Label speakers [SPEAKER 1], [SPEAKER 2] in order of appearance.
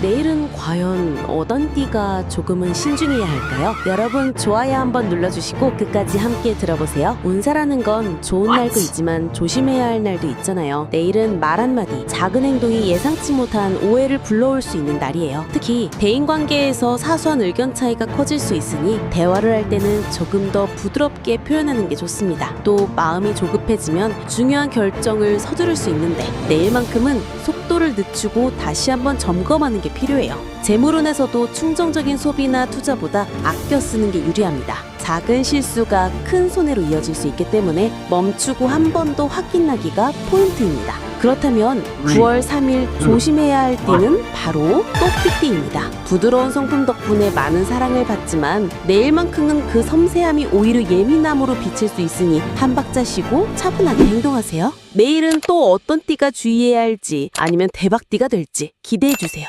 [SPEAKER 1] 내일은 과연 어떤 띠가 조금은 신중해야 할까요? 여러분 좋아요 한번 눌러주시고 끝까지 함께 들어보세요. 운세라는 건 좋은 날도 있지만 조심해야 할 날도 있잖아요. 내일은 말 한마디, 작은 행동이 예상치 못한 오해를 불러올 수 있는 날이에요. 특히 대인관계에서 사소한 의견 차이가 커질 수 있으니 대화를 할 때는 조금 더 부드럽게 표현하는 게 좋습니다. 또 마음이 조급해지면 중요한 결정을 서두를 수 있는데 내일만큼은 속도를 늦추고 다시 한번 점검하는 게 필요해요. 재물운에서도 충정적인 소비나 투자보다 아껴 쓰는 게 유리합니다. 작은 실수가 큰 손해로 이어질 수 있기 때문에 멈추고 한 번 더 확인하기가 포인트입니다. 그렇다면 9월 3일 조심해야 할 띠는 바로 또띠띠입니다. 부드러운 성품 덕분에 많은 사랑을 받지만 내일만큼은 그 섬세함이 오히려 예민함으로 비칠 수 있으니 한 박자 쉬고 차분하게 행동하세요. 내일은 또 어떤 띠가 주의해야 할지 아니면 대박 띠가 될지 기대해 주세요.